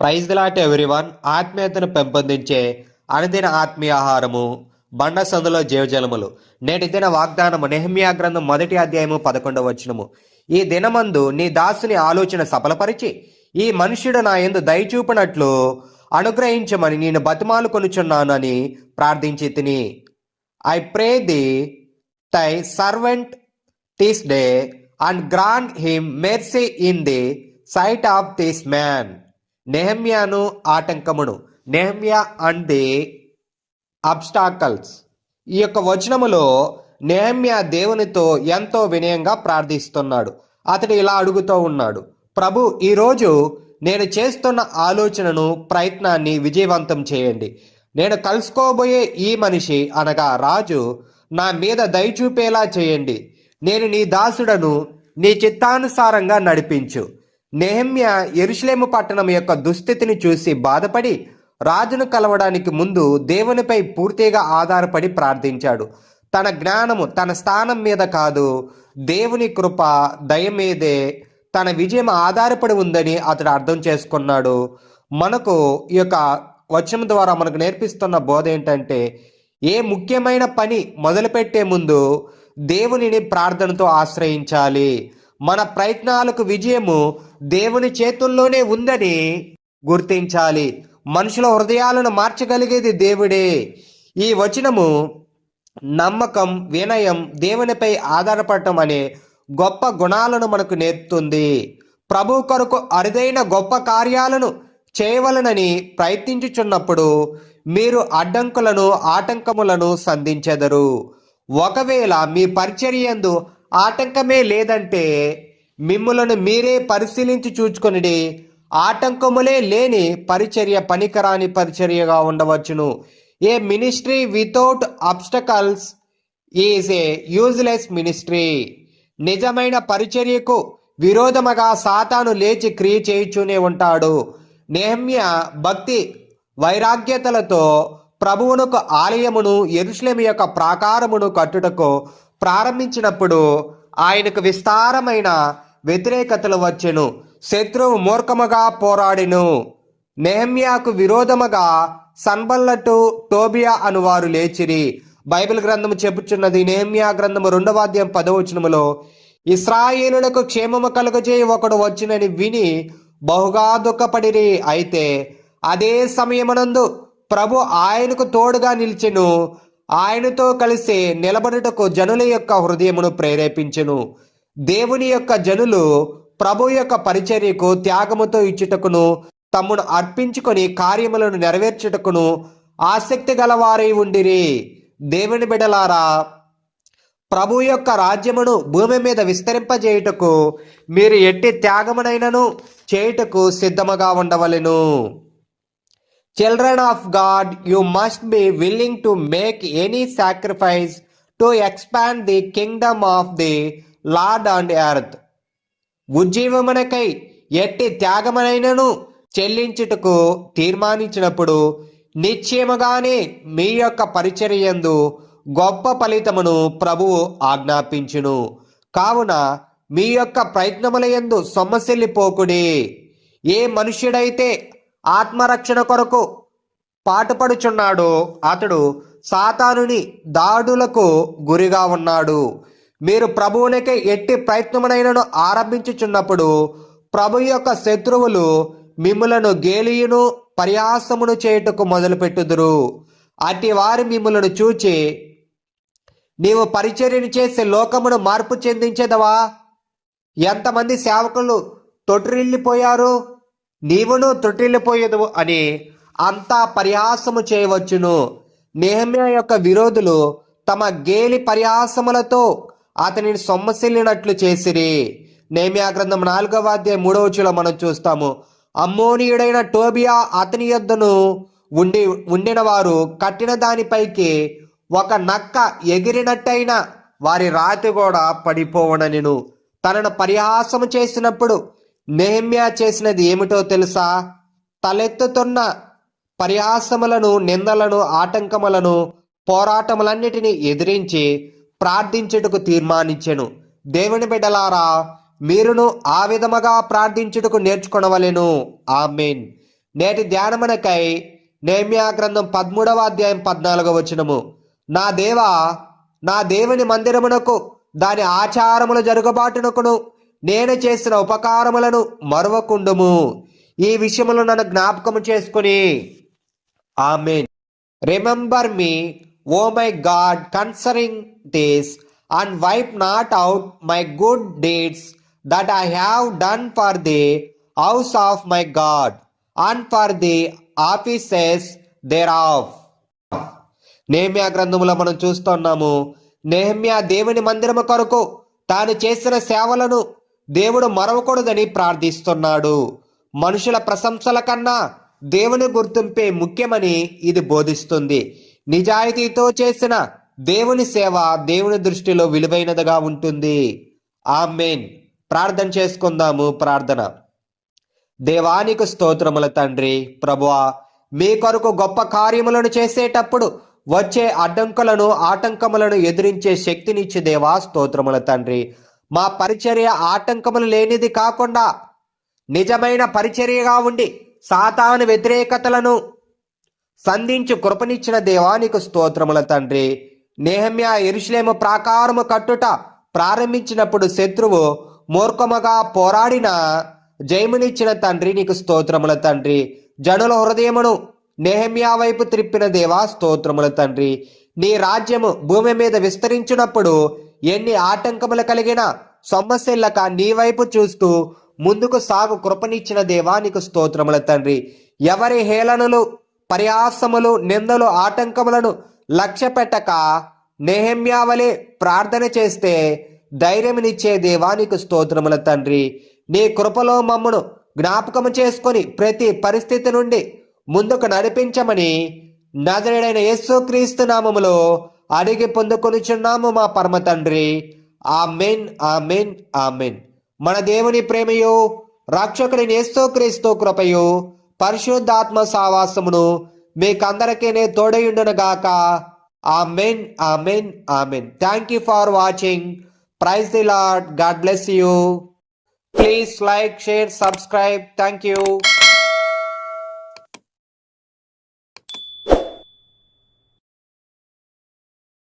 Praise దిలాట్ everyone. ఆత్మీయతను పెంపొందించే అనుదిన ఆత్మీయ ఆహారము బండ సందులో జీవజలములు. నేటి దిన వాగ్దానము నెహమియా గ్రంథం మొదటి అధ్యాయము పదకొండవ వచనము. ఈ దినమందు నీ దాసుని ఆలోచన సఫలపరిచి ఈ మనుష్యుడు నా ఎందు దయచూపినట్లు అనుగ్రహించమని నేను బతిమాలు కొనుచున్నానని ప్రార్థించి తిని. I pray the thy servant this day and grant him mercy in the sight of this man. నెహమ్యాను ఆటంకమును. నెహమ్యా అండ్ ది అబ్స్టాకల్స్ ఈ యొక్క వచనములో నెహమ్యా దేవునితో ఎంతో వినయంగా ప్రార్థిస్తున్నాడు. అతడు ఇలా అడుగుతూ ఉన్నాడు ప్రభు ఈరోజు నేను చేస్తున్న ఆలోచనను ప్రయత్నాన్ని విజయవంతం చేయండి. నేను కలుసుకోబోయే ఈ మనిషి అనగా రాజు నా మీద దయ చూపేలా చేయండి. నేను నీ దాసుడను నీ చిత్తానుసారంగా నడిపించు. నెహమ్య ఎరుషలేము పట్టణం యొక్క దుస్థితిని చూసి బాధపడి రాజును కలవడానికి ముందు దేవునిపై పూర్తిగా ఆధారపడి ప్రార్థించాడు. తన జ్ఞానము తన స్థానం మీద కాదు దేవుని కృప దయ మీదే తన విజయం ఆధారపడి ఉందని అతడు అర్థం చేసుకున్నాడు. మనకు ఈ యొక్క వచనం ద్వారా మనకు నేర్పిస్తున్న బోధ ఏంటంటే ఏ ముఖ్యమైన పని మొదలుపెట్టే ముందు దేవునిని ప్రార్థనతో ఆశ్రయించాలి. మన ప్రయత్నాలకు విజయము దేవుని చేతుల్లోనే ఉందని గుర్తించాలి. మనుషుల హృదయాలను మార్చగలిగేది దేవుడే. ఈ వచనము నమ్మకం వినయం దేవునిపై ఆధారపడటం అనే గొప్ప గుణాలను మనకు నేర్పుతుంది. ప్రభు కొరకు అరుదైన గొప్ప కార్యాలను చేయవలనని ప్రయత్నించుచున్నప్పుడు మీరు అడ్డంకులను ఆటంకములను సంధించెదరు. ఒకవేళ మీ పరిచర్యందు ఆటంకమే లేదంటే మిమ్ములను మీరే పరిశీలించి చూచుకొనిడి ఆటంకములే లేని పరిచర్య పనికరాని పరిచర్యగా ఉండవచ్చును. A ministry without obstacles is a useless ministry. నిజమైన పరిచర్యకు విరోధముగా సాతాను లేచి క్రియ చేయుచూనే ఉంటాడు. నేహమ్య భక్తి వైరాగ్యతలతో ప్రభువునకు ఆలయమును ఎరుషలేము యొక్క ప్రాకారమును కట్టుటకు ప్రారంభించినప్పుడు ఆయనకు విస్తారమైన వ్యతిరేకతలు వచ్చెను. శత్రువు మూర్ఖముగా పోరాడెను. నెహమ్యాకు విరోధముగా సన్బల్లటు టోబియా అనువారు లేచిరి. బైబిల్ గ్రంథము చెప్పుచున్నది నేమ్యా గ్రంథము రెండవ అధ్యాయం పదవచనములో ఇస్రాయేలులకు క్షేమము కలుగజేయి ఒకడు వచ్చినని విని బహుగా దుఃఖపడిరి. అయితే అదే సమయమునందు ప్రభు ఆయనకు తోడుగా నిలిచెను. ఆయనతో కలిసి నిలబడుటకు జనుల యొక్క హృదయమును ప్రేరేపించెను. దేవుని యొక్క జనులు ప్రభు యొక్క పరిచర్యకు త్యాగముతో ఇచ్చుటకును తమ్మును అర్పించుకొని కార్యములను నెరవేర్చుటకును ఆసక్తి గలవారై ఉండిరి. దేవుని బిడలారా ప్రభు యొక్క రాజ్యమును భూమి మీద విస్తరింపజేయుటకు మీరు ఎట్టి త్యాగమునైనను చేయుటకు సిద్ధముగా ఉండవలెను. Children of God you must be willing to make any sacrifice to expand the kingdom of the Lord and earth ఉజ్జీవమునకై ఎట్టి త్యాగమనైనను చెల్లించుటకు తీర్మానించినప్పుడు నిశ్చయముగానే మీ యొక్క పరిచర్యందు గొప్ప ఫలితమును ప్రభువు ఆజ్ఞాపించును. కావున మీ యొక్క ప్రయత్నములయందు సొమ్మసిల్లిపోకుడి. ఏ మనుష్యుడైతే ఆత్మరక్షణ కొరకు పాటుపడుచున్నాడో. అతడు సాతానుని దాడులకు గురిగా ఉన్నాడు. మీరు ప్రభువునికే ఎట్టి ప్రయత్నమునైనను ఆరంభించుచున్నప్పుడు ప్రభు యొక్క శత్రువులు మిమ్ములను గేలియును పర్యాసమును చేయుటకు మొదలుపెట్టుదురు. అట్టి వారి మిమ్ములను చూచి నీవు పరిచర్యను చేసే లోకమును మార్పు చెందించేదవా? ఎంతమంది సేవకులు తొట్టిల్లిపోయారు నీవును తొట్టిల్లిపోయేదవు అని అంతా పరిహాసము చేయవచ్చును. నేహమ్య యొక్క విరోధులు తమ గేలి పరిహాసములతో అతనిని సొమ్మసిల్లినట్లు చేసిరి. నేమ్యా గ్రంథం నాలుగవ అధ్యాయం మూడవ చిలో మనం చూస్తాము. అమ్మోనియుడైన టోబియా అతని యొద్దను ఉండి ఉండిన వారు కట్టిన దానిపైకి ఒక నక్క ఎగిరినట్టయినా వారి రాతి కూడా పడిపోవననిను తనను పరిహాసము చేసినప్పుడు నెహమ్యా చేసినది ఏమిటో తెలుసా? తలెత్తుతున్న పరిహాసములను నిందలను ఆటంకములను పోరాటములన్నిటినీ ఎదిరించి ప్రార్థించుటకు తీర్మానించెను. దేవుని బిడ్డలారా మీరును ఆ విధముగా ప్రార్థించుటకు నేర్చుకొనవలెను. మీన్ నేటి ధ్యానమునకై నేమ్యా గ్రంథం పదమూడవ అధ్యాయం పద్నాలుగవ వచనము. నా దేవా నా దేవుని మందిరమునకు దాని ఆచారములు జరుగుబాటునకును నేను చేసిన ఉపకారములను మరవకుండుము. ఈ విషయములు నన్ను జ్ఞాపకము చేసుకుని. ఆమె remember me O my God concerning this and wipe not out my good deeds that I have done for the house of my God and for the offices thereof Nehemiah గ్రంథములో మనం చూస్తున్నాము నేహమ్యా దేవుని మందిరము కొరకు తాను చేసిన సేవలను దేవుడు మరవకూడదని ప్రార్థిస్తున్నాడు. మనుషుల ప్రశంసల కన్నా దేవుని గుర్తింపే ముఖ్యమని ఇది బోధిస్తుంది. నిజాయితీతో చేసిన దేవుని సేవ దేవుని దృష్టిలో విలువైనదిగా ఉంటుంది. ఆ మెయిన్ ప్రార్థన చేసుకుందాము ప్రార్థన. దేవానికి స్తోత్రముల తండ్రి ప్రభువా మీ కొరకు గొప్ప కార్యములను చేసేటప్పుడు వచ్చే అడ్డంకులను ఆటంకములను ఎదిరించే శక్తినిచ్చి దేవా స్తోత్రముల తండ్రి. మా పరిచర్య ఆటంకములు లేనిది కాకుండా నిజమైన పరిచర్యగా ఉండి సాతాను వ్యతిరేకతలను సంధించి కృపనిచ్చిన దేవానికి స్తోత్రముల తండ్రి. నేహమ్య ఎరుషులేము ప్రాకారము కట్టుట ప్రారంభించినప్పుడు శత్రువు మూర్ఖముగా పోరాడిన జయమునిచ్చిన తండ్రి నీకు స్తోత్రముల తండ్రి. జనుల హృదయమును నెహమ్యా వైపు త్రిప్పిన దేవా స్తోత్రముల తండ్రి. నీ రాజ్యము భూమి మీద విస్తరించినప్పుడు ఎన్ని ఆటంకములు కలిగిన సమస్యలక నీ వైపు చూస్తూ ముందుకు సాగు కృపనిచ్చిన దేవా నీకు స్తోత్రముల తండ్రి. ఎవరి హేళనలు పర్యాసములు నిందలు ఆటంకములను లక్ష్య పెట్టక నెహమ్యావలే ప్రార్థన చేస్తే ధైర్యమునిచ్చే దేవానికి స్తోత్రముల తండ్రి. నీ కృపలో మమ్మను జ్ఞాపకము చేసుకొని ప్రతి పరిస్థితి నుండి ముందుకు నడిపించమని నజరుడైన యేసుక్రీస్తు నామములో అడిగి పొందుకొనిచున్నాము మా పరమ తండ్రి. Amen amen amen. మన దేవుని ప్రేమయు నేస్తో క్రీస్తు కృపయు పరిశుద్ధాత్మ సావాసమును మీకందరికీ తోడయుండునుగాక. Amen amen amen. Thank you for watching praise the Lord God bless you please like share subscribe thank you